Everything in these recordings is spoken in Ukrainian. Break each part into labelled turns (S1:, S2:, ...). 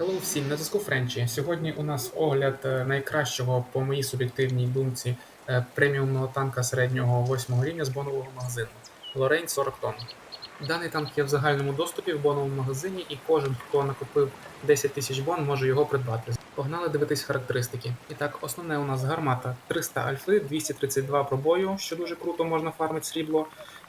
S1: Hello всім, на зв'язку Френчі. Сьогодні у нас огляд е, найкращого, по моїй суб'єктивній думці, е, преміумного танка середнього 8 рівня з бонового магазину Лорейн 40 тонн. Даний танк є в загальному доступі в боновому магазині, і кожен, хто накопив 10 тисяч бон, може його придбати. Погнали дивитись характеристики. І так, основне у нас гармата 300 альфи, 232 пробою, що дуже круто, можна фармити срібло.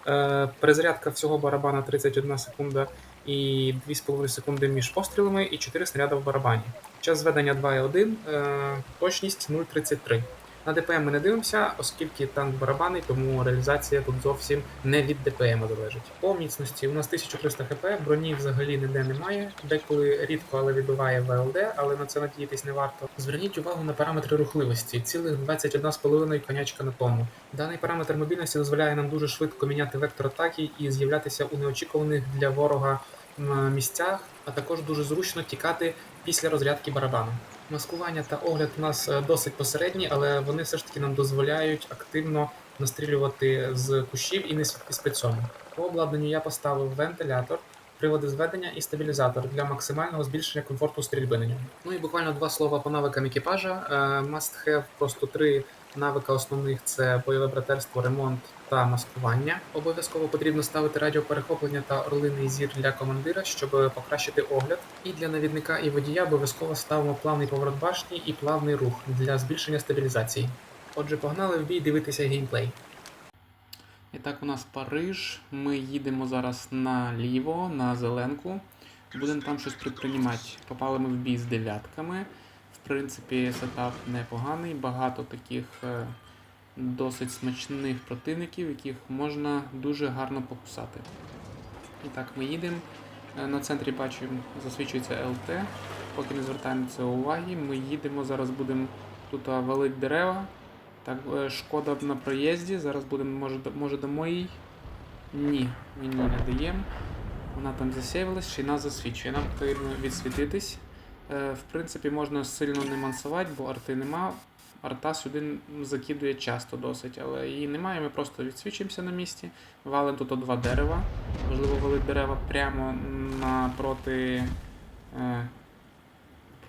S1: Е, перезарядка всього барабана 31 секунда і 2,5 секунди між пострілами і 4 снаряди в барабані. Час зведення 2,1, е, точність 0,33. На ДПМ ми не дивимося, оскільки танк барабанний, тому реалізація тут зовсім не від ДПМ залежить. По міцності у нас 1300 хп, броні взагалі ніде немає. Деколи рідко, але відбиває ВЛД, але на це надіятись не варто. Зверніть увагу на параметри рухливості, цілих 21,5 конячка на тонну. Даний параметр мобільності дозволяє нам дуже швидко міняти вектор атаки і з'являтися у неочікуваних для ворога місцях, а також дуже зручно тікати після розрядки барабану. Маскування та огляд у нас е, досить посередні, але вони все ж таки нам дозволяють активно настрілювати з кущів і не світитись спецьому. По обладнанню я поставив вентилятор, приводи зведення і стабілізатор для максимального збільшення комфорту стрільби на ньому. Ну і буквально два слова по навикам екіпажа. Е, Must have просто три навика основних це бойове братерство, ремонт та маскування. Обов'язково потрібно ставити радіоперехоплення та орлиний зір для командира, щоб покращити огляд. І для навідника і водія обов'язково ставимо плавний поворот башні і плавний рух для збільшення стабілізації. Отже, погнали в бій дивитися геймплей. І так, у нас Париж. Ми їдемо зараз наліво, на зеленку. Будемо там щось предпринімати. Попали ми в бій з дев'ятками. В принципі, сетап непоганий, багато таких е, досить смачних противників, яких можна дуже гарно покусати. І так, ми їдемо. Е, На центрі бачимо, засвічується ЛТ. Поки не звертаємо це уваги. Ми їдемо, зараз будемо тут валити дерева. Так, е, шкода на проїзді. Зараз будемо, може, може дамо їй. Ні, їй не даємо. Вона там засейвилась, ще й нас засвічує. Нам потрібно відсвітитись. Е, В принципі, можна сильно не мансувати, бо арти нема. Арта сюди закидує часто досить, але її немає, ми просто відсвічуємося на місці. Валимо тут два дерева. Можливо, валить дерева прямо напроти е,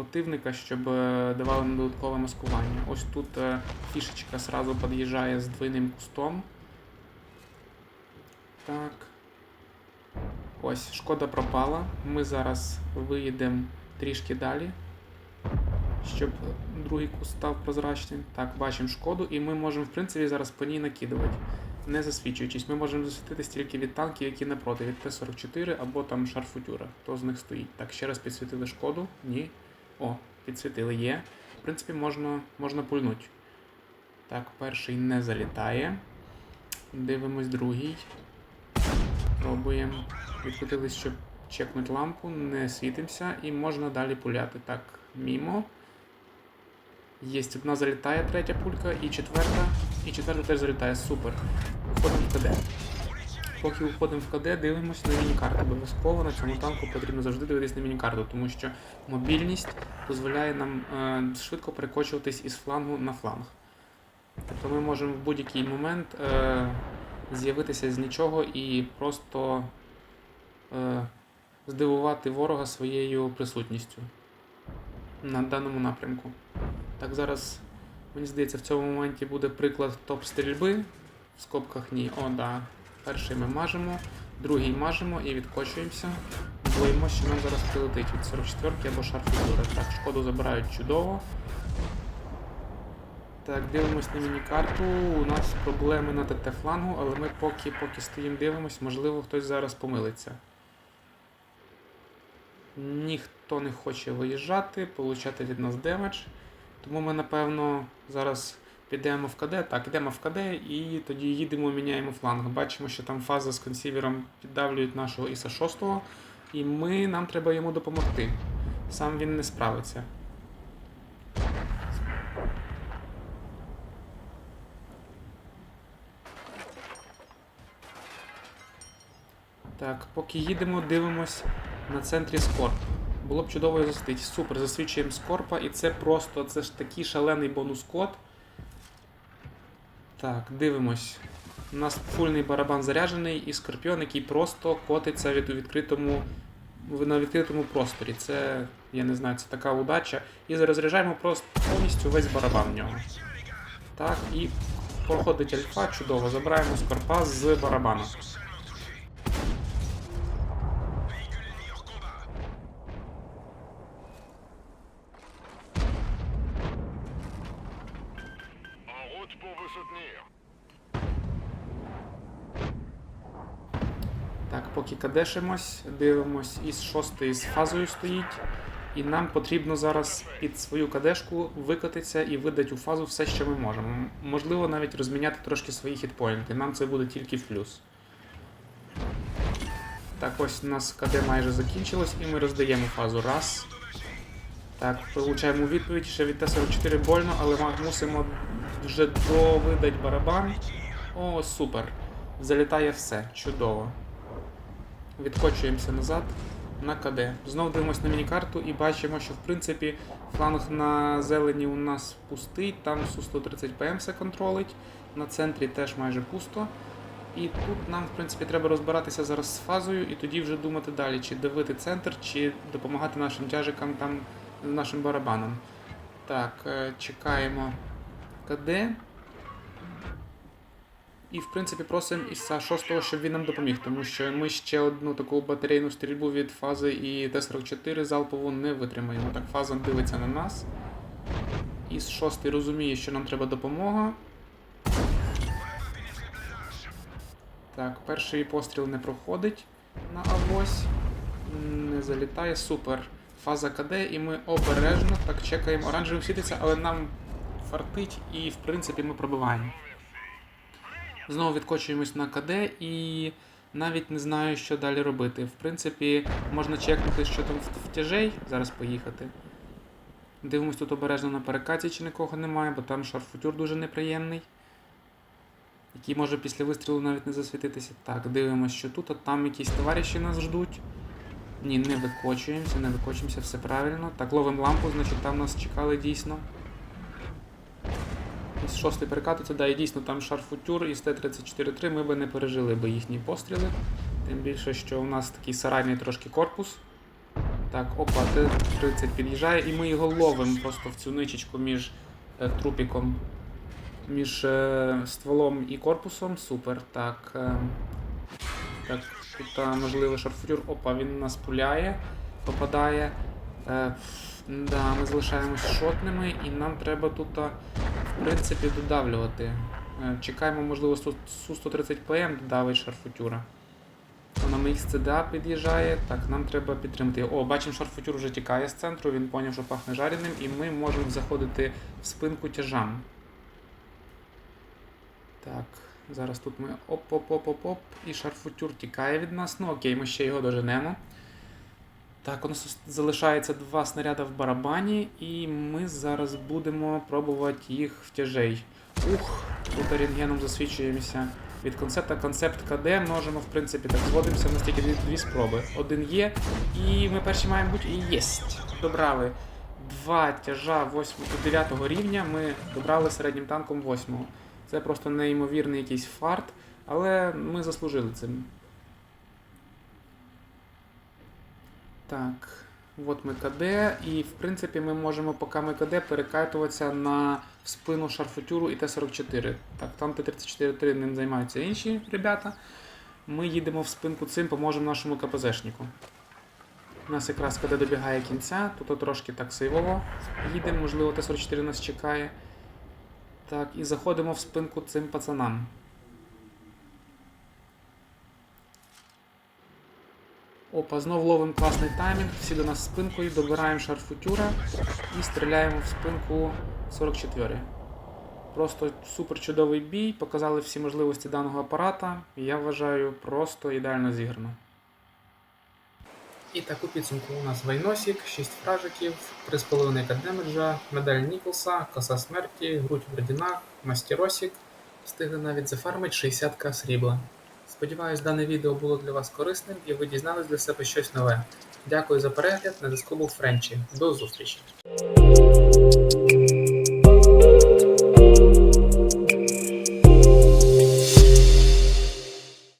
S1: противника, щоб е, давали нам додаткове маскування. Ось тут е, фішечка сразу під'їжджає з двойним кустом. Так. Ось, шкода пропала. Ми зараз виїдемо трішки далі, щоб другий куст став прозрачним. Так, бачимо шкоду, і ми можемо, в принципі, зараз по ній накидувати, не засвічуючись. Ми можемо засвітитись тільки від танків, які напроти, від Т-44 або там шарфутюра. Хто з них стоїть. Так, ще раз підсвітили шкоду. Ні. О, підсвітили є. В принципі, можна, можна пульнути. Так, перший не залітає. Дивимось другий. Пробуємо. Відкотились, щоб чекнути лампу, не світимося і можна далі пуляти. Так, мімо. Єсть, одна залітає, третя пулька, і четверта. І четверта теж залітає. Супер. Входимо в. Поки входимо в КД, дивимося на міні-карту. Обов'язково на цьому танку потрібно завжди дивитися на міні-карту, тому що мобільність дозволяє нам е, швидко перекочуватись із флангу на фланг. Тобто ми можемо в будь-який момент е, з'явитися з нічого і просто е, здивувати ворога своєю присутністю на даному напрямку. Так, зараз, мені здається, в цьому моменті буде приклад топ стрільби. В скобках ні. О, да. Перший ми мажемо, другий мажемо і відкочуємося. Боїмося, що нам зараз прилетить від 44 або шарфутури. Так, шкоду забирають чудово. Так, дивимось на міні-карту. У нас проблеми на ТТ флангу, але ми поки, поки стоїмо дивимось, можливо, хтось зараз помилиться. Ніхто не хоче виїжджати, получати від нас демедж. Тому ми, напевно, зараз підемо в КД. Так, йдемо в КД і тоді їдемо, міняємо фланг. Бачимо, що там фаза з консівером піддавлюють нашого Іса 6, і ми, нам треба йому допомогти. Сам він не справиться. Так, поки їдемо, дивимось на центрі Скорп. Було б чудово засвітити. Супер, засвічуємо Скорпа, і це просто це ж такий шалений бонус код. Так, дивимось. У нас фульний барабан заряджений і скорпіон, який просто котиться від у відкритому на відкритому просторі. Це, я не знаю, це така удача. І розряджаємо просто повністю весь барабан в нього. Так, і проходить альфа, чудово. Забираємо скорпа з барабану. Поки кадешимось, дивимось, із шостої з фазою стоїть. І нам потрібно зараз під свою кадешку викотитися і видати у фазу все, що ми можемо. Можливо, навіть розміняти трошки свої хітпоінти. Нам це буде тільки в плюс. Так, ось у нас КД майже закінчилось, і ми роздаємо фазу. Раз. Так, получаємо відповідь. Ще від Т-44 больно, але ми мусимо вже довидати барабан. О, супер. Залітає все. Чудово. Відкочуємося назад на КД. Знову дивимося на мінікарту і бачимо, що в принципі фланг на зелені у нас пустий, там Су-130 ПМ все контролить, на центрі теж майже пусто. І тут нам, в принципі, треба розбиратися зараз з фазою і тоді вже думати далі, чи давити центр, чи допомагати нашим тяжикам там, нашим барабанам. Так, е, чекаємо КД. І, в принципі, просимо Іса 6, щоб він нам допоміг, тому що ми ще одну таку батарейну стрільбу від фази і Т-44 залпову не витримаємо. Так, фаза дивиться на нас. Іс 6 розуміє, що нам треба допомога. Так, перший постріл не проходить на авось. Не залітає, супер. Фаза КД, і ми обережно так чекаємо. Оранжевий світиться, але нам фартить, і в принципі ми пробиваємо. Знову відкочуємось на КД і навіть не знаю, що далі робити. В принципі, можна чекнути, що там втяжей, зараз поїхати. Дивимось тут обережно на перекаті, чи нікого немає, бо там шарфутюр дуже неприємний. Який може після вистрілу навіть не засвітитися. Так, дивимось, що тут, а там якісь товариші нас ждуть. Ні, не викочуємося, не викочуємося, все правильно. Так, ловимо лампу, значить там нас чекали дійсно. Шостий перекатується, да, і дійсно там шарфутюр із Т-34-3 ми би не пережили би їхні постріли. Тим більше, що у нас такий сарайний трошки корпус. Так, опа, Т-30 під'їжджає, і ми його ловимо просто в цю ничечку між е, трупіком, між е, стволом і корпусом. Супер. Так. Е, так, тут можливо шарфутюр. Опа, він нас пуляє, попадає. Е, да, ми залишаємось шотними, і нам треба тут. В принципі, додавлювати. Е, Чекаємо, можливо, Су-130 ПМ додавить шарфутюра. На ЦДА під'їжджає. Так, нам треба підтримати. О, бачимо, шарфутюр вже тікає з центру, він поняв, що пахне жареним, і ми можемо заходити в спинку тяжам. Так, зараз тут ми оп-оп-оп-оп-оп, і шарфутюр тікає від нас. Ну окей, ми ще його доженемо. Так, у нас залишається два снаряди в барабані, і ми зараз будемо пробувати їх втяжей. Ух, тут рентгеном засвідчуємося від концепта. Концепт КД можемо, в принципі, так зводимося на стільки дві, дві спроби. Один є, і ми перші маємо бути і єсть. Добрали два тяжа 8, 9 рівня, ми добрали середнім танком 8-го. Це просто неймовірний якийсь фарт, але ми заслужили цим. Так, от ми КД, і в принципі ми можемо, поки КД, перекатуватися на спину шарфутюру і Т-44. Так, там Т-34 ним займаються інші ребята. Ми їдемо в спинку цим, поможемо нашому КПЗшнику. У нас якраз КД добігає кінця, тут трошки так сейвово їдемо, можливо, Т-44 нас чекає. Так, і заходимо в спинку цим пацанам. Опа, знов ловимо класний таймінг, всі до нас спинкою, добираємо шарфутюра і стріляємо в спинку 44. Просто супер чудовий бій, показали всі можливості даного апарата. Я вважаю, просто ідеально зіграно. І так у підсумку у нас Вайносік, 6 фражиків, 3,5 кадемеджа, медаль Ніколса, коса смерті, грудь в ордінах, мастеросік. Встигли навіть зафармити 60к срібла. Сподіваюсь, дане відео було для вас корисним і ви дізнались для себе щось нове. Дякую за перегляд, на зв'язку був Френчі. До зустрічі!